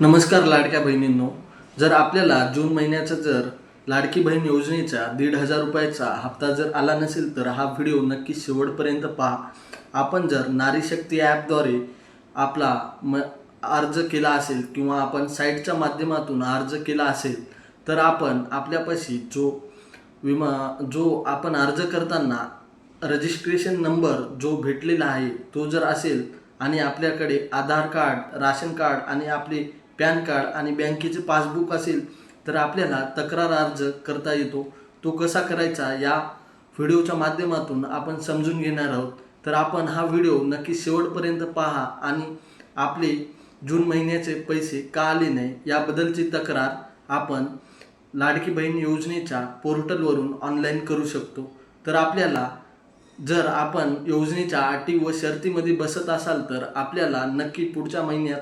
नमस्कार लाडक्या बहिणींनो. जर आपल्याला जून महिन्याचा जर लाडकी बहीण योजनेचा दीड हजार रुपयाचा हप्ता जर आला नसेल तर हा व्हिडिओ नक्की शेवटपर्यंत पहा. आपण जर नारी शक्ती ॲपद्वारे आपला म अर्ज केला असेल किंवा आपण साईटच्या माध्यमातून अर्ज केला असेल तर आपण आपल्यापाशी जो विमा जो आपण अर्ज करताना रजिस्ट्रेशन नंबर जो भेटलेला आहे तो जर असेल आणि आपल्याकडे आधार कार्ड राशन कार्ड आणि आपले पॅन कार्ड आणि बँकेचे पासबुक असेल तर आपल्याला तक्रार अर्ज करता येतो. तो कसा करायचा या व्हिडिओच्या माध्यमातून आपण समजून घेणार आहोत. तर आपण हा व्हिडिओ नक्की शेवटपर्यंत पहा आणि आपले जून महिन्याचे पैसे का आले नाही याबद्दलची तक्रार आपण लाडकी बहीण योजनेच्या पोर्टलवरून ऑनलाईन करू शकतो. तर आपल्याला जर आपण योजनेच्या अटी व शर्तीमध्ये बसत असाल तर आपल्याला नक्की पुढच्या महिन्यात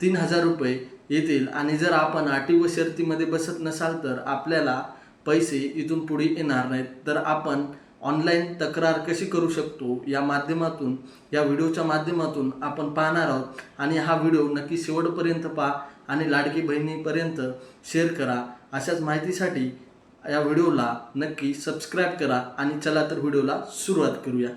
तीन हजार रुपये येतील. आणि जर आपण अटी व शर्तीमध्ये बसत नसाल तर आपल्याला पैसे इथून पुढे येणार नाहीत. तर आपण ऑनलाईन तक्रार कशी करू शकतो? या माध्यमातून या व्हिडिओच्या माध्यमातून आपण पाहणार आहोत. आणि हा व्हिडिओ नक्की शेवटपर्यंत पहा आणि लाडकी बहिणीपर्यंत शेअर करा. अशाच माहितीसाठी या व्हिडिओला नक्की सबस्क्राईब करा आणि चला तर व्हिडिओला सुरुवात करूया.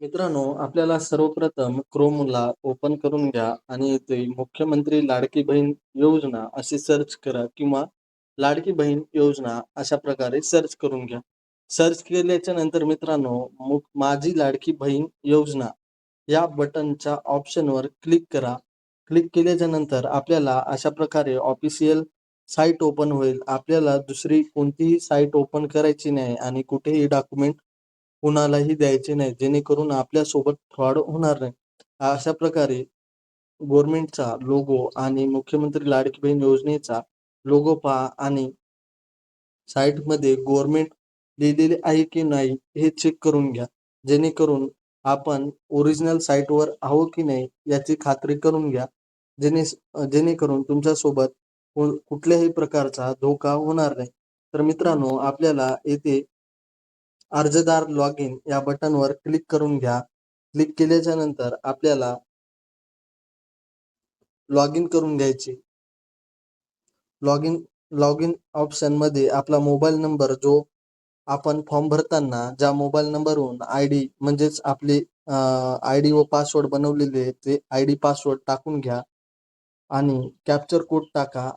मित्रांनो आपल्याला सर्वप्रथम क्रोमला ओपन करून घ्या आणि इथे मुख्यमंत्री लाडकी बहीण योजना अशी सर्च करा किंवा लाडकी बहीण योजना अशा प्रकारे सर्च करून घ्या. सर्च केल्याच्यानंतर मित्रांनो माझी लाडकी बहीण योजना या बटनच्या ऑप्शनवर क्लिक करा. क्लिक केल्याच्यानंतर आपल्याला अशा प्रकारे ऑफिशियल साईट ओपन होईल. आपल्याला दुसरी कोणतीही साईट ओपन करायची नाही आणि कुठेही डॉक्युमेंट कुणालाही द्यायचे नाही जेणेकरून आपल्यासोबत फ्रॉड होणार नाही. अशा प्रकारे गव्हर्नमेंटचा लोगो आणि मुख्यमंत्री लाडकी बहीण योजनेचा लोगो पहा आणि साईटमध्ये गव्हर्नमेंट लिहिलेले आहे की नाही हे चेक करून घ्या. जेणेकरून आपण ओरिजिनल साईटवर आहो की नाही याची खात्री करून घ्या. जेणे जेणेकरून तुमच्यासोबत कुठल्याही प्रकारचा धोका होणार नाही. तर मित्रांनो आपल्याला येथे अर्जदार लॉग इन या बटनवर क्लिक करून घ्या. क्लिक केल्याच्यानंतर आपल्याला लॉग इन करून घ्यायचे. लॉग इन लॉग इन ऑप्शनमध्ये आपला मोबाईल नंबर जो आपण फॉर्म भरताना ज्या मोबाईल नंबरवरून आय डी म्हणजेच आपले आय डी व पासवर्ड बनवलेले ते आय डी पासवर्ड टाकून घ्या आणि कॅप्चर कोड टाका.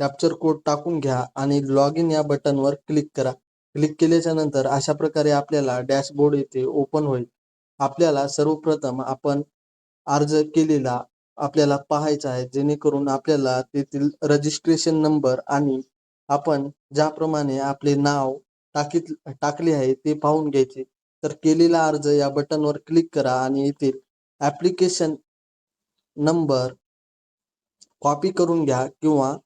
कॅप्चर कोड टाकून घ्या आणि लॉग इन या बटनवर क्लिक करा. क्लिक केल्याच्यानंतर अशा प्रकारे आपल्याला डॅशबोर्ड येथे ओपन होईल. आपल्याला सर्वप्रथम आपण अर्ज केलेला आपल्याला पाहायचा आहे. जेणेकरून आपल्याला तेथील रजिस्ट्रेशन नंबर आणि आपण ज्याप्रमाणे आपले नाव टाकीत टाकले आहे ते पाहून घ्यायचे. तर केलेला अर्ज या बटनवर क्लिक करा आणि येथील ॲप्लिकेशन नंबर कॉपी करून घ्या किंवा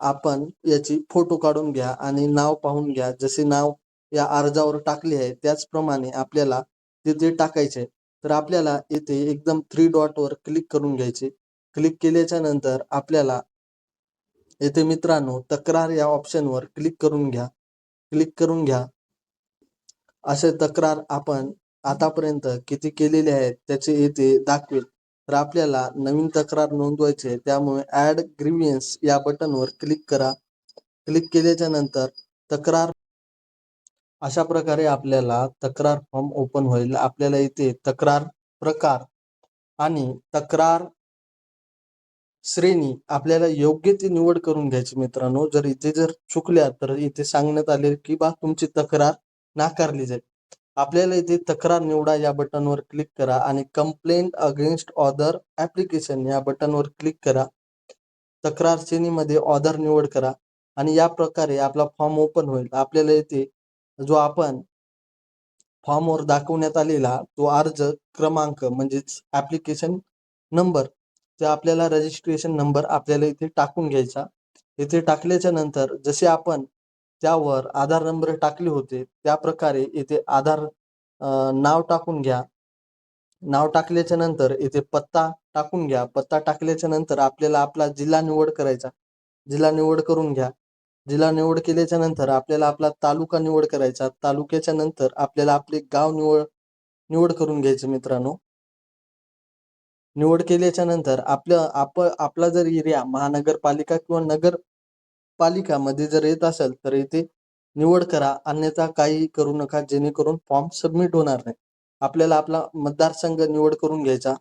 आपण याची फोटो काढून घ्या आणि नाव पाहून घ्या. जसे नाव या अर्जावर टाकले आहे त्याचप्रमाणे आपल्याला तिथे टाकायचे तर आपल्याला इथे एकदम थ्री डॉट वर क्लिक करून घ्यायचे. क्लिक केल्याच्यानंतर आपल्याला येथे मित्रांनो तक्रार या ऑप्शनवर क्लिक करून घ्या. क्लिक करून घ्या. असे तक्रार आपण आतापर्यंत किती केलेले आहेत त्याचे येथे दाखवेल. तर आपल्याला नवीन तक्रार नोंदवायची आहे त्यामुळे ऍड ग्रीवियन्स या बटनवर क्लिक करा. क्लिक केल्याच्यानंतर तक्रार अशा प्रकारे आपल्याला तक्रार फॉर्म ओपन होईल. आपल्याला इथे तक्रार प्रकार आणि तक्रार श्रेणी आपल्याला योग्य ती निवड करून घ्यायची मित्रांनो. जर इथे जर चुकल्या तर इथे सांगण्यात आले की बा तुमची तक्रार नाकारली जाईल. आपल्याला इथे तक्रार निवडा या बटनवर क्लिक करा आणि कंप्लेंट अगेन्स्ट ऑदर ऍप्लिकेशन या बटनवर क्लिक करा. तक्रार श्रेणीमध्ये ऑदर निवड करा आणि या प्रकारे आपला फॉर्म ओपन होईल. आपल्याला इथे जो आपण फॉर्मवर दाखवण्यात आलेला तो अर्ज क्रमांक म्हणजेच ऍप्लिकेशन नंबर ते आपल्याला रजिस्ट्रेशन नंबर आपल्याला इथे टाकून घ्यायचा. इथे टाकल्याच्या नंतर जसे आपण त्यावर आधार नंबर टाकले होते. त्या प्रकारे इथे आधार नाव टाकून घ्या. नाव टाकल्याच्या नंतर इथे पत्ता टाकून घ्या. पत्ता टाकल्याच्या नंतर आपल्याला आपला जिल्हा निवड करायचा. जिल्हा निवड करून घ्या. जिल्हा निवड केल्याच्यानंतर आपल्याला आपला तालुका निवड करायचा. तालुक्याच्या नंतर आपल्याला आपले गाव निवड निवड करून घ्यायचं मित्रांनो. निवड केल्याच्यानंतर आपलं आप आपला जर एरिया महानगरपालिका किंवा नगर पालिकामध्ये जर येत असेल तर इथे निवड करा. अन्यथा काही करू नका जेणेकरून फॉर्म सबमिट होणार नाही. आपल्याला आपला मतदारसंघ निवड करून घ्यायचा.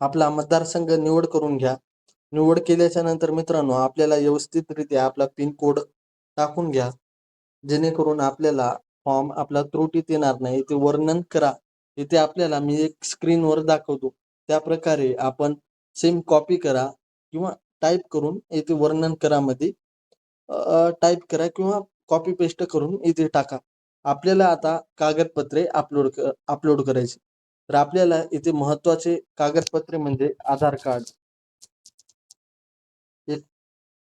आपला मतदारसंघ निवड करून घ्या. निवड केल्याच्यानंतर मित्रांनो आपल्याला व्यवस्थितरित्या आपला पिन कोड टाकून घ्या. जेणेकरून आपल्याला फॉर्म आपला त्रुटीत येणार नाही. ते वर्णन करा. इथे आपल्याला मी एक स्क्रीनवर दाखवतो. त्या प्रकारे आपण सेम कॉपी करा किंवा टाईप करून इथे वर्णन करा मध्ये. टाईप करा किंवा कॉपी पेस्ट करून इथे टाका. आपल्याला आता कागदपत्रे अपलोड अपलोड करायची. तर आपल्याला इथे महत्त्वाचे कागदपत्रे म्हणजे आधार कार्ड एक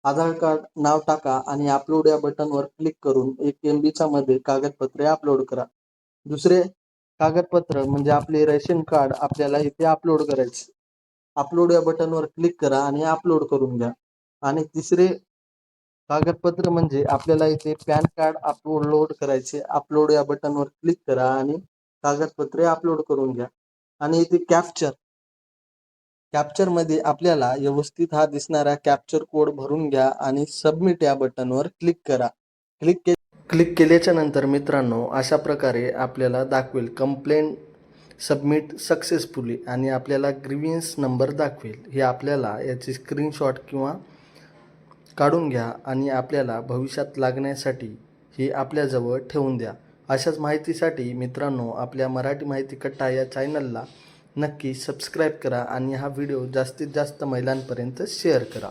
आधार कार्ड नाव टाका आणि अपलोड या बटनवर क्लिक करून एक एम चा मध्ये कागदपत्रे अपलोड करा. दुसरे कागदपत्र म्हणजे आपले रेशन कार्ड आपल्याला इथे अपलोड करायचे. अपलोड या बटनवर क्लिक करा आणि अपलोड करून घ्या. आणि तिसरे कागदपत्र म्हणजे आपल्याला इथे पॅन कार्ड अपलोड करायचे. अपलोड या बटनवर क्लिक करा आणि कागदपत्रे अपलोड करून घ्या. आणि इथे कॅप्चर कॅप्चरमध्ये आपल्याला व्यवस्थित हा दिसणारा कॅप्चर कोड भरून घ्या आणि सबमिट या बटनवर क्लिक करा. क्लिक क्लिक केल्याच्यानंतर मित्रांनो अशा प्रकारे आपल्याला दाखवेल कंप्लेंट सबमिट सक्सेसफुली आणि आपल्याला ग्रीवियन्स नंबर दाखवेल. हे आपल्याला याची स्क्रीनशॉट किंवा काढून घ्या आणि आपल्याला भविष्यात लागण्यासाठी हे आपल्याजवळ ठेवून द्या. अशाच माहितीसाठी मित्रांनो आपल्या मराठी माहिती कट्टा या चॅनलला नक्की सबस्क्राईब करा आणि हा व्हिडिओ जास्तीत जास्त महिलांपर्यंत शेअर करा.